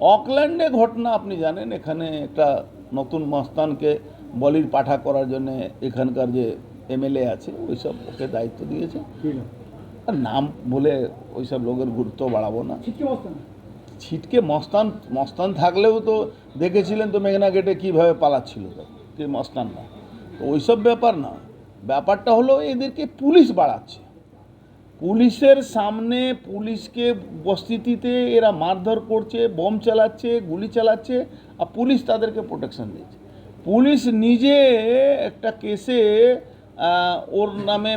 অকল্যান্ডে ঘটনা আপনি জানেন এখানে একটা নতুন মস্তানকে বলির পাঠা করার জন্য এখানকার যে এমএলএ আছে ওইসব ওকে দায়িত্ব দিয়েছে। আর নাম বলে ওইসব লোকের গুরুত্ব বাড়াবো না। ছিটকে মস্তান? মস্তান থাকলেও তো দেখেছিলেন তো মেঘনা গেটে কীভাবে পালাচ্ছিল তো কি মস্তান না তো ওইসব ব্যাপার না। ব্যাপারটা হলো এদেরকে পুলিশ বাড়াচ্ছে। পুলিশের সামনে পুলিশকে উপস্থিতিতে এরা মারধর করছে, বোম চালাচ্ছে, গুলি চালাচ্ছে, আর পুলিশ তাদেরকে প্রোটেকশন দিচ্ছে। পুলিশ নিজে একটা কেসে ওর নামে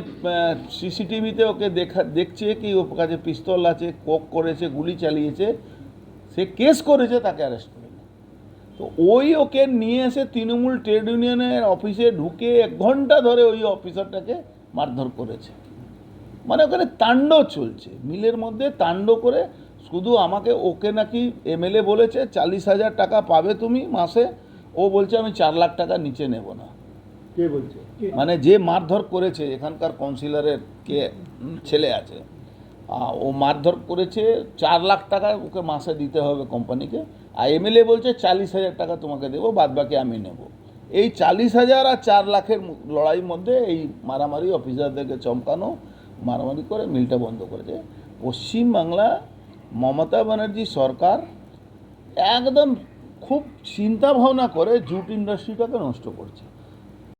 সিসিটিভিতে ওকে দেখা, দেখছে কি ওর কাছে পিস্তল আছে কোক করেছে, গুলি চালিয়েছে। সে কেস করেছে, তাকে অ্যারেস্ট করে তো ওই ওকে নিয়ে এসে তৃণমূল ট্রেড ইউনিয়নের অফিসে ঢুকে এক ঘণ্টা ধরে ওই অফিসারটাকে মারধর করেছে। মানে ওখানে তাণ্ড চলছে। মিলের মধ্যে তাণ্ড করে শুধু আমাকে ওকে নাকি এমএলএ বলেছে চাল্লিশ হাজার টাকা পাবে তুমি মাসে। ও বলছে আমি চার লাখ টাকা নিচে নেব না। কে বলছে? মানে যে মারধর করেছে এখানকার কাউন্সিলরের কে ছেলে আছে ও মারধর করেছে চার লাখ টাকা ওকে মাসে দিতে হবে কোম্পানিকে। আর এমএলএ বলছে চাল্লিশ হাজার টাকা তোমাকে দেবো বাদ বাকি আমি নেব। এই চাল্লিশ হাজার আর চার লাখের লড়াইয়ের মধ্যে এই মারামারি অফিসারদেরকে চমকানো মারামারি করে মিলটা বন্ধ করেছে। পশ্চিমবাংলা মমতা ব্যানার্জি সরকার একদম খুব চিন্তা ভাবনা করে জুট ইন্ডাস্ট্রিটাকে নষ্ট করছে।